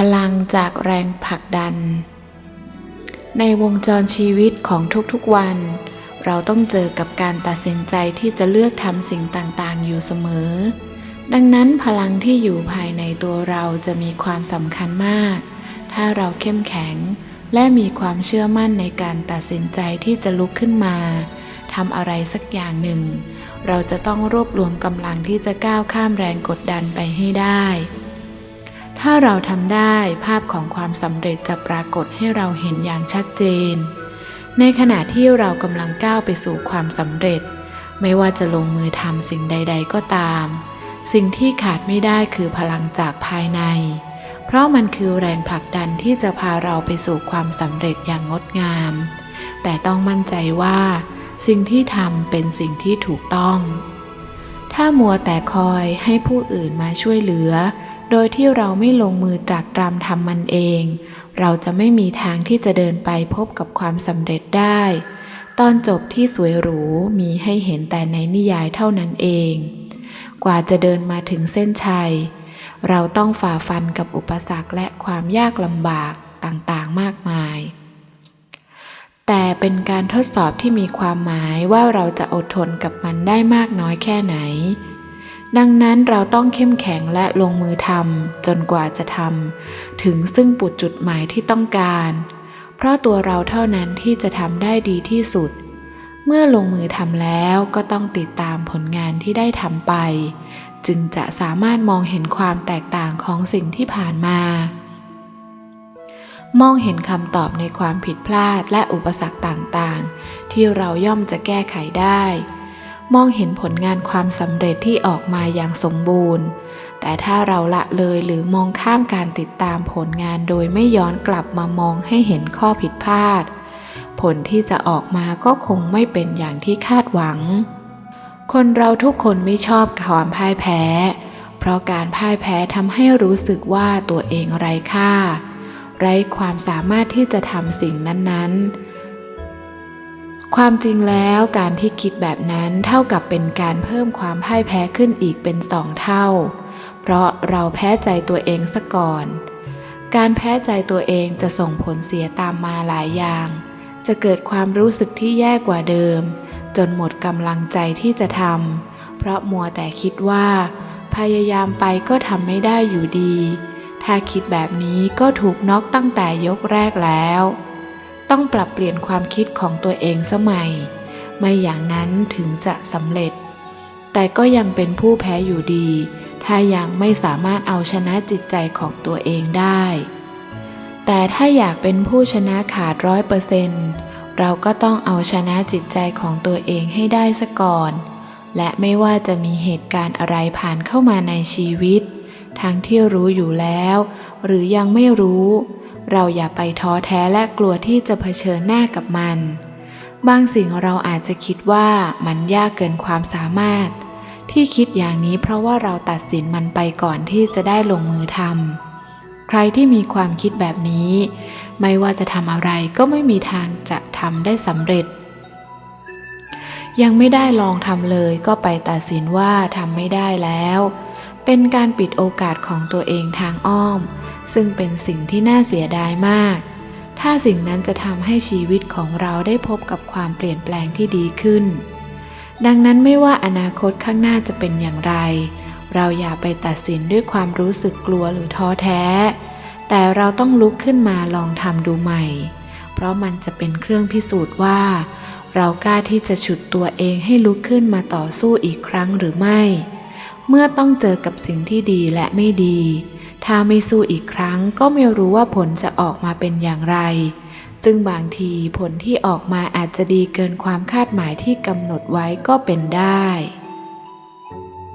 พลังจากแรงผลักดัน ในวงจรชีวิตของทุกๆวัน เราต้องเจอกับการตัดสินใจที่จะเลือกทำสิ่งต่างๆ อยู่เสมอ ดังนั้นพลังที่อยู่ภายในตัวเราจะมีความสำคัญมาก ถ้าเราเข้มแข็ง และมีความเชื่อมั่นในการตัดสินใจที่จะลุกขึ้นมาทำอะไรสักอย่างหนึ่ง เราจะต้องรวบรวมกำลังที่จะก้าวข้ามแรงกดดันไปให้ได้ ถ้าเราทำได้ภาพของความสำเร็จจะปรากฏให้เราเห็นอย่างชัดเจน ในขณะที่เรากำลังก้าวไปสู่ความสำเร็จ ไม่ว่าจะลงมือทำสิ่งใด ๆ ก็ตาม สิ่งที่ขาดไม่ได้คือพลังจากภายใน เพราะมันคือแรงผลักดันที่จะพาเราไปสู่ความสำเร็จอย่างงดงาม แต่ต้องมั่นใจว่า สิ่งที่ทำเป็นสิ่งที่ถูกต้อง ถ้ามัวแต่คอยให้ผู้อื่นมาช่วยเหลือ โดยที่เราไม่ลงมือตรากตรำทำมันเอง เราจะไม่มีทางที่จะเดินไปพบกับความสำเร็จได้ ตอนจบที่สวยหรูมีให้เห็นแต่ในนิยายเท่านั้นเอง กว่าจะเดินมาถึงเส้นชัย เราต้องฝ่าฟันกับอุปสรรคและความยากลำบากต่างๆมากมาย แต่เป็นการทดสอบที่มีความหมายว่าเราจะอดทนกับมันได้มากน้อยแค่ไหน ดังนั้นเราต้องเข้มแข็งและลงมือทำจนกว่าจะทำถึงซึ่งปุดจุดหมายที่ต้องการ เพราะตัวเราเท่านั้นที่จะทำได้ดีที่สุด เมื่อลงมือทำแล้วก็ต้องติดตามผลงานที่ได้ทำไป จึงจะสามารถมองเห็นความแตกต่างของสิ่งที่ผ่านมา มองเห็นคำตอบในความผิดพลาดและอุปสรรคต่างๆ ที่เราย่อมจะแก้ไขได้ มองเห็นผลงานความสำเร็จที่ออกมาอย่างสมบูรณ์ แต่ถ้าเราละเลยหรือมองข้ามการติดตามผลงานโดยไม่ย้อนกลับมามองให้เห็นข้อผิดพลาด ผลที่จะออกมาก็คงไม่เป็นอย่างที่คาดหวัง คนเราทุกคนไม่ชอบความพ่ายแพ้ เพราะการพ่ายแพ้ทำให้รู้สึกว่าตัวเองไร้ค่า ไร้ความสามารถที่จะทำสิ่งนั้นๆ ความจริงแล้วการที่คิดแบบนั้นเท่ากับเป็นการเพิ่มความพ่ายแพ้ขึ้นอีกเป็นสองเท่า เพราะเราแพ้ใจตัวเองซะก่อน การแพ้ใจตัวเองจะส่งผลเสียตามมาหลายอย่าง จะเกิดความรู้สึกที่แย่กว่าเดิม จนหมดกำลังใจที่จะทำ เพราะมัวแต่คิดว่า พยายามไปก็ทำไม่ได้อยู่ดี ถ้าคิดแบบนี้ก็ถูกน็อกตั้งแต่ยกแรกแล้ว ต้องปรับเปลี่ยนความคิดของตัวเองสมัย ไม่อย่างนั้นถึงจะสำเร็จ แต่ก็ยังเป็นผู้แพ้อยู่ดี ถ้ายังไม่สามารถเอาชนะจิตใจของตัวเองได้ แต่ถ้าอยากเป็นผู้ชนะขาดร้อยเปอร์เซ็นต์เราก็ต้องเอาชนะจิตใจของตัวเองให้ได้ซะก่อน และไม่ว่าจะมีเหตุการณ์อะไรผ่านเข้ามาในชีวิต ทั้งที่รู้อยู่แล้ว หรือยังไม่รู้ เราอย่าไปท้อแท้และกลัวที่จะเผชิญหน้ากับมัน บางสิ่งเราอาจจะคิดว่ามันยากเกินความสามารถ ที่คิดอย่างนี้เพราะว่าเราตัดสินมันไปก่อนที่จะได้ลงมือทำใครที่มีความคิดแบบนี้ ไม่ว่าจะทำอะไรก็ไม่มีทางจะทำได้สำเร็จ ยังไม่ได้ลองทำเลยก็ไปตัดสินว่าทำไม่ได้แล้ว เป็นการปิดโอกาสของตัวเองทางอ้อม ซึ่งเป็นสิ่งที่น่าเสียดายมาก ถ้าสิ่งนั้นจะทำให้ชีวิตของเราได้พบกับความเปลี่ยนแปลงที่ดีขึ้น ดังนั้นไม่ว่าอนาคตข้างหน้าจะเป็นอย่างไร เราอย่าไปตัดสินด้วยความรู้สึกกลัวหรือท้อแท้ แต่เราต้องลุกขึ้นมาลองทำดูใหม่ เพราะมันจะเป็นเครื่องพิสูจน์ว่า เรากล้าที่จะฉุดตัวเองให้ลุกขึ้นมาต่อสู้อีกครั้งหรือไม่ เมื่อต้องเจอกับสิ่งที่ดีและไม่ดี ถ้าไม่สู้อีกครั้งก็ไม่รู้ว่าผลจะออกมาเป็นอย่างไร ซึ่งบางทีผลที่ออกมาอาจจะดีเกินความคาดหมายที่กำหนดไว้ก็เป็นได้